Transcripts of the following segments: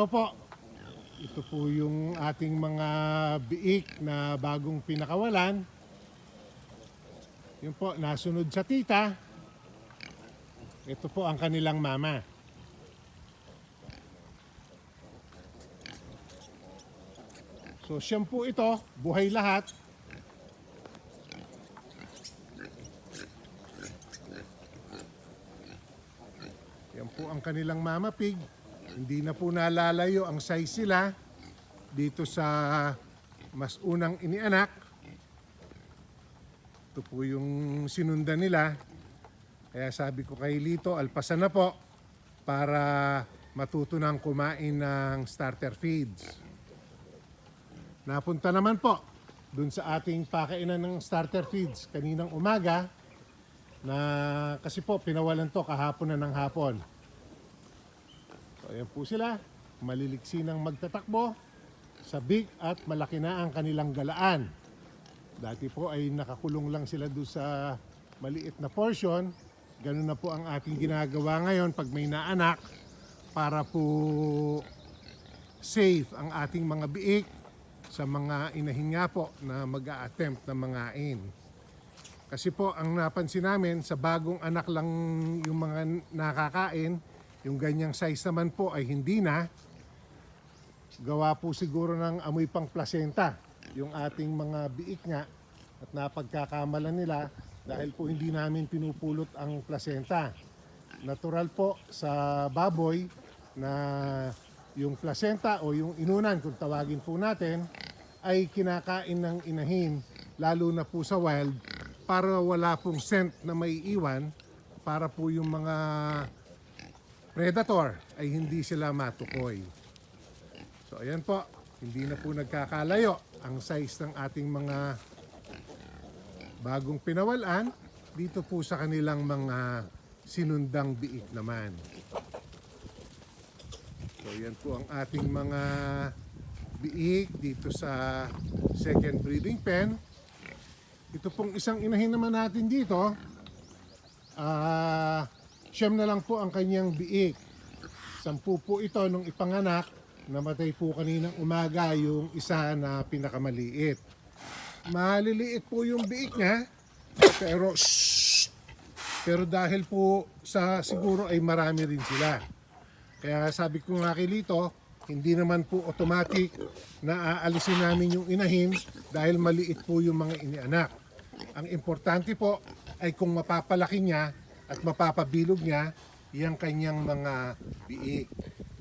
araw po. Ito po yung ating mga biik na bagong pinakawalan. Yun po, nasunod sa tita. Ito po ang kanilang mama. So siyam po ito, buhay lahat. Yan po ang kanilang mama pig. Hindi na po nalalayo ang size sila dito sa mas unang inianak. Ito po yung sinundan nila. Kaya sabi ko kay Lito, alpasan na po para matuto ng kumain ng starter feeds. Napunta naman po dun sa ating pakainan ng starter feeds kaninang umaga na kasi po pinawalan to kahapon na ng hapon. Ayan po sila, maliliksi ng magtatakbo, sabik at malaki na ang kanilang galaan. Dati po ay nakakulong lang sila doon sa maliit na portion. Ganun na po ang ating ginagawa ngayon pag may naanak para po safe ang ating mga biik sa mga inahin nga po na mag attempt na mangain. Kasi po ang napansin namin sa bagong anak lang yung mga nakakain, yung ganyang size naman po ay hindi na. Gawa po siguro ng amoy pang placenta yung ating mga biik nga at napagkakamalan nila dahil po hindi namin pinupulot ang placenta. Natural po sa baboy na yung placenta o yung inunan kung tawagin po natin ay kinakain ng inahin lalo na po sa wild para wala pong scent na may iwan para po yung mga predator ay hindi sila matukoy. So ayan po, hindi na po nagkakalayo ang size ng ating mga bagong pinawalan dito po sa kanilang mga sinundang biik naman. So yan po ang ating mga biik dito sa second breeding pen. Ito pong isang inahin naman natin dito. Ah, siyam na lang po ang kanyang biik. Sampu po ito nung ipanganak. Namatay po kaninang umaga yung isa na pinakamaliit. Maliliit po yung biik niya. Pero shh, pero dahil po sa siguro ay marami rin sila. Kaya sabi ko nga kay Lito, hindi naman po automatic na aalisin namin yung inahin dahil maliit po yung mga inianak. Ang importante po ay kung mapapalaki niya at mapapabilog niya yung kanyang mga biik.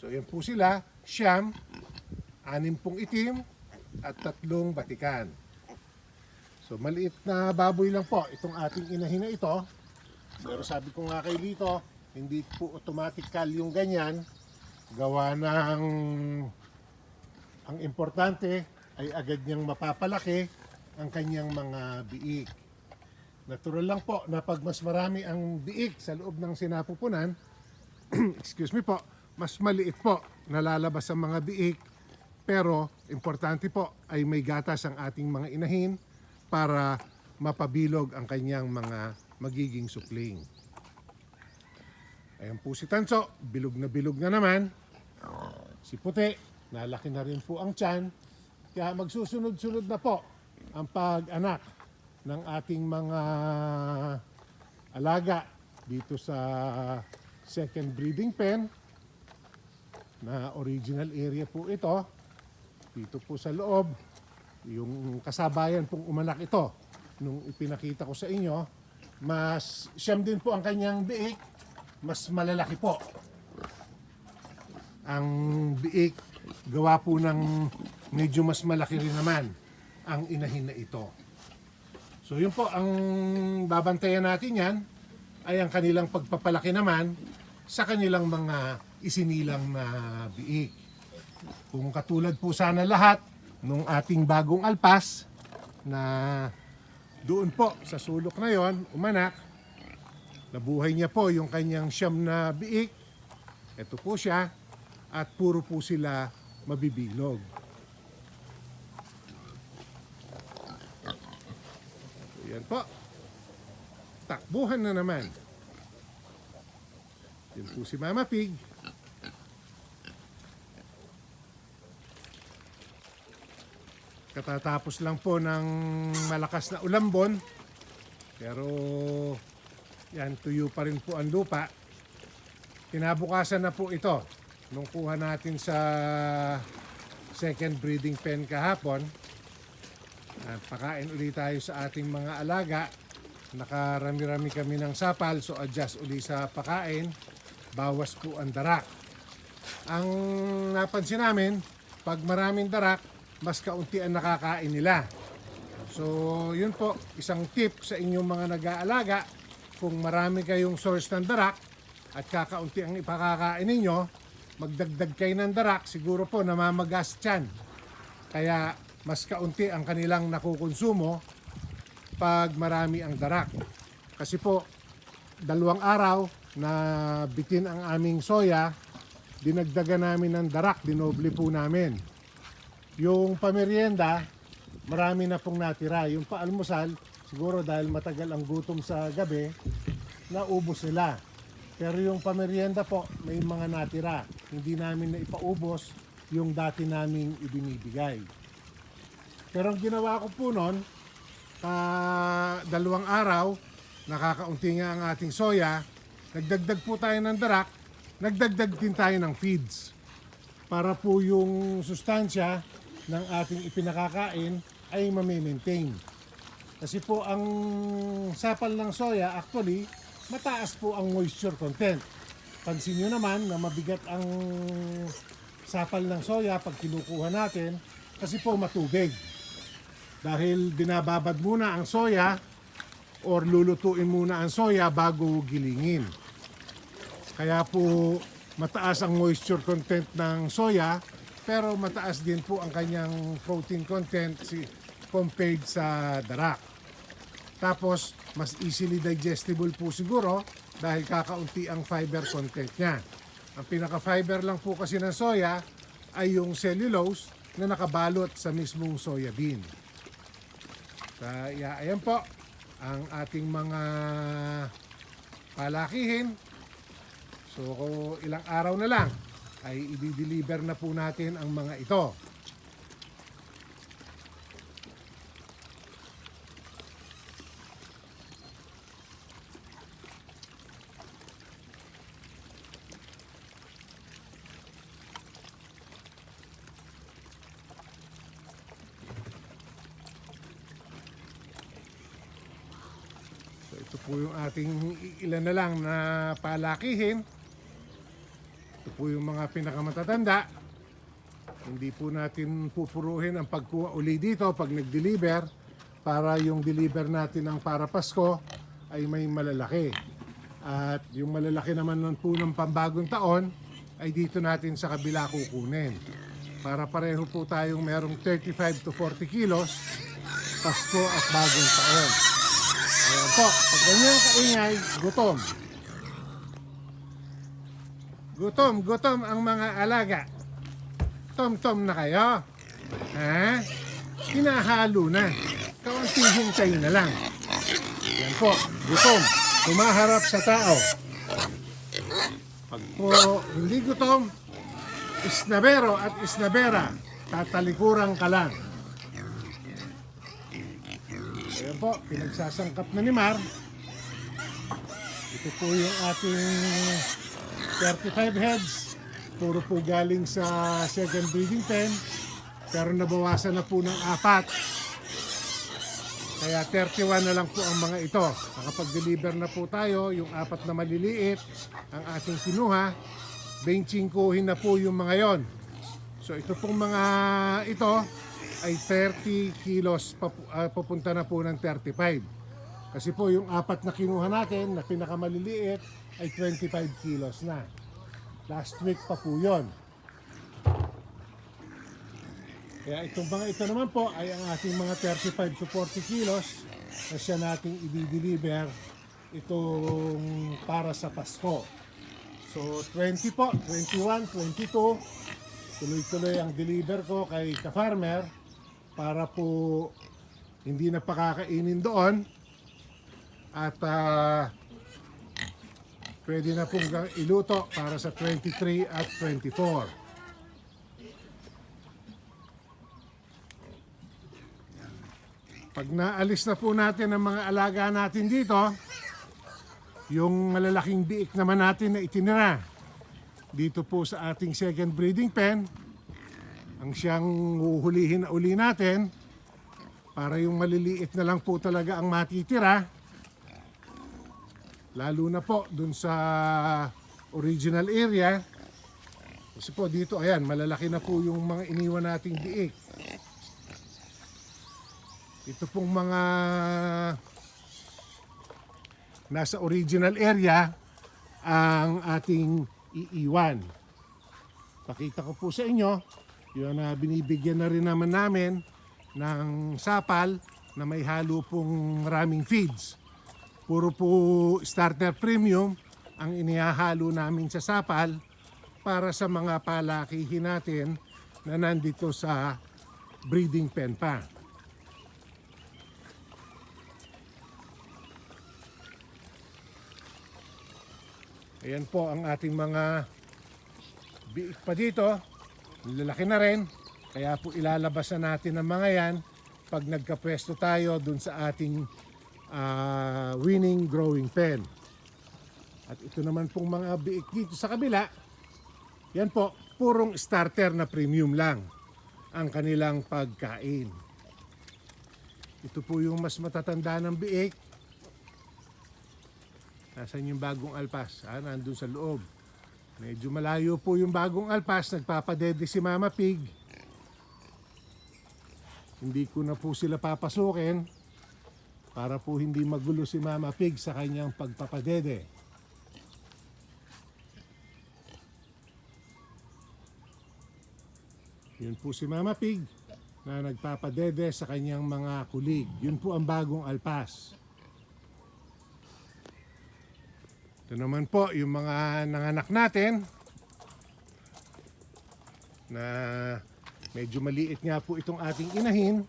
So yan po sila, siyam, anim pong itim at tatlong batikan. So maliit na baboy lang po itong ating inahin na ito. Pero sabi ko nga kay Lito, hindi po automatical yung ganyan. Gawa ng ang importante ay agad niyang mapapalaki ang kanyang mga biik. Natural lang po na pag mas marami ang biik sa loob ng sinapupunan, excuse me po, mas maliit po nalalabas ang mga biik. Pero importante po ay may gatas ang ating mga inahin para mapabilog ang kanyang mga magiging supling. Ayan po si Tanso, bilog na bilog na naman. Si Puti, nalaki na rin po ang tiyan. Kaya magsusunod-sunod na po ang pag-anak ng ating mga alaga dito sa second breeding pen na original area po ito. Dito po sa loob, yung kasabayan pong umanak ito nung ipinakita ko sa inyo, mas siyam din po ang kanyang biik, mas malalaki po. Ang biik, gawa po ng medyo mas malaki rin naman ang inahin na ito. So yun po, ang babantayan natin yan ay ang kanilang pagpapalaki naman sa kanilang mga isinilang na biik. Kung katulad po sana lahat nung ating bagong alpas na doon po sa sulok na yon, umanak, nabuhay niya po yung kanyang siyam na biik. Ito po siya at puro po sila mabibilog. Yan po. Takbuhan na naman. Yan po si Mama Pig. Katatapos lang po ng malakas na ulambon. Pero yan, tuyo pa rin po ang lupa. Kinabukasan na po ito. Nung kuha natin sa second breeding pen kahapon, at pakain ulit tayo sa ating mga alaga. Nakarami-rami kami ng sapal, so adjust uli sa pakain. Bawas po ang darak. Ang napansin namin, pag maraming darak, mas kaunti ang nakakain nila. So, yun po, isang tip sa inyong mga nag-aalaga. Kung marami kayong source ng darak at kakaunti ang ipakakain ninyo, magdagdag kayo ng darak, siguro po namamagas tiyan. Kaya mas kaunti ang kanilang nakukonsumo pag marami ang darak. Kasi po, dalawang araw na bitin ang aming soya, dinagdagan namin ng darak, dinoble po namin. Yung pamerienda, marami na pong natira. Yung paalmusal, siguro dahil matagal ang gutom sa gabi, naubos nila. Pero yung pamerienda po, may mga natira. Hindi namin na ipaubos yung dati naming ibinibigay. Pero ang ginawa ko po noon, ka dalawang araw, nakakaunti nga ang ating soya, nagdagdag po tayo ng darak, nagdagdag din tayo ng feeds. Para po yung sustansya ng ating ipinakakain ay mamimaintain. Kasi po ang sapal ng soya actually mataas po ang moisture content. Pansin nyo naman na mabigat ang sapal ng soya pag kinukuha natin kasi po matubig. Dahil binababad muna ang soya or lulutuin muna ang soya bago gilingin. Kaya po mataas ang moisture content ng soya pero mataas din po ang kanyang protein content si compared sa darak. Tapos mas easily digestible po siguro dahil kakaunti ang fiber content niya. Ang pinaka-fiber lang po kasi ng soya ay yung cellulose na nakabalot sa mismong soya bean. Kaya ayan po ang ating mga palakihin. So ilang araw na lang ay i-deliver na po natin ang mga ito. Ito po yung ating ilan na lang na palakihin. Ito po yung mga pinakamatatanda. Hindi po natin pupuruhin ang pagkuha uli dito pag nag-deliver para yung deliver natin ng para Pasko ay may malalaki. At yung malalaki naman nun po ng pambagong taon ay dito natin sa kabila kukunin. Para pareho po tayong merong 35 to 40 kilos Pasko at bagong taon. Ayan po, pag ganyan kaingay, gutom. Gutom, gutom ang mga alaga. Tom-tom na kayo. Ha? Hinahalo na. Kaunting hintay na lang. Yan po, gutom. Tumaharap sa tao. Pag po hindi gutom, isnabero at isnabera, tatalikuran ka lang. Ayan po, pinagsasangkap na ni Mar. Ito po yung ating 35 heads. Puro po galing sa second breeding pen. Pero nabawasan na po ng apat. Kaya 31 na lang po ang mga ito. Nakapag-deliver na po tayo, yung apat na maliliit, ang ating kinuha. 25 na po yung mga yon. So ito pong mga ito ay 30 kilos papu- ah, papunta na po ng 35. Kasi po yung apat na kinuha natin na pinakamaliliit ay 25 kilos na. Last week pa po yon. Kaya itong mga ito naman po ay ang ating mga 35 to 40 kilos na siya nating i-deliver itong para sa Pasko. So 20 po, 21, 22, tuloy-tuloy ang deliver ko kay ka-farmer para po hindi na pakakainin doon at ah, pwede na pong iluto para sa 23 at 24. Pag naalis na po natin ang mga alaga natin dito, yung malalaking biik naman natin na itinira dito po sa ating second breeding pen, ang siyang huhulihin na uli natin para yung maliliit na lang po talaga ang matitira. Lalo na po dun sa original area. Kasi po dito, ayan, malalaki na po yung mga iniwan nating biik. Ito pong mga nasa original area ang ating iiwan. Pakita ko po sa inyo, yun na binibigyan na rin naman namin ng sapal na may halo pong maraming feeds. Puro po starter premium ang inihahalo namin sa sapal para sa mga palakihin natin na nandito sa breeding pen pa. Ayan po ang ating mga biik pa dito. Lalaki na rin. Kaya po ilalabas na natin ang mga yan pag nagkapwesto tayo dun sa ating ah, winning growing pen. At ito naman pong mga biik dito sa kabila. Yan po, purong starter na premium lang ang kanilang pagkain. Ito po yung mas matatanda ng biik. Nasaan yung bagong alpas? Ah, nandun sa loob. Medyo malayo po yung bagong alpas. Nagpapadede si Mama Pig. Hindi ko na po sila papasukin para po hindi magulo si Mama Pig sa kanyang pagpapadede. Yun po si Mama Pig na nagpapadede sa kanyang mga kulig. Yun po ang bagong alpas. Ito naman po yung mga nanganak natin na medyo maliit nga po itong ating inahin.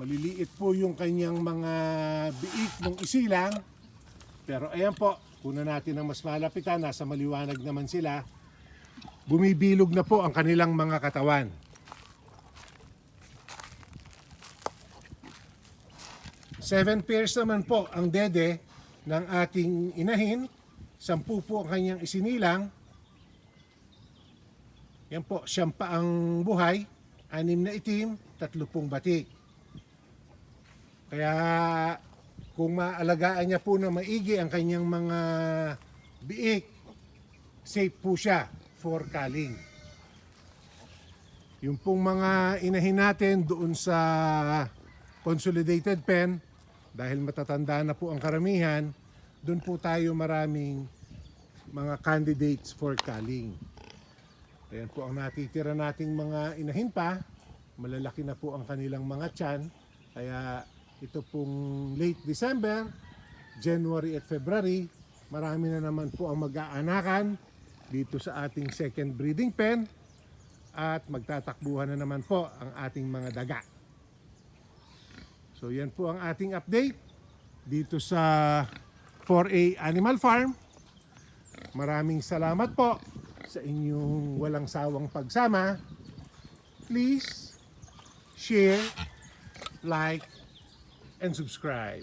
Maliliit po yung kanyang mga biik ng isilang. Pero ayan po, kuna natin ang mas malapitan, nasa maliwanag naman sila. Bumibilog na po ang kanilang mga katawan. Seven pairs naman po ang dede ng ating inahin. Sampu po ang kanyang isinilang. Yan po, siyam pa ang buhay. Anim na itim, tatlo pong batik. Kaya kung maalagaan niya po na maigi ang kanyang mga biik, safe po siya for culling. Yung pong mga inahin natin doon sa consolidated pen, dahil matatanda na po ang karamihan, doon po tayo maraming mga candidates for culling. Ayan po ang natitira nating mga inahin pa. Malalaki na po ang kanilang mga tiyan. Kaya ito pong late December, January at February, marami na naman po ang mag-aanakan dito sa ating second breeding pen at magtatakbuhan na naman po ang ating mga daga. So yan po ang ating update dito sa 4A Animal Farm. Maraming salamat po sa inyong walang sawang pagsama. Please share, like, and subscribe.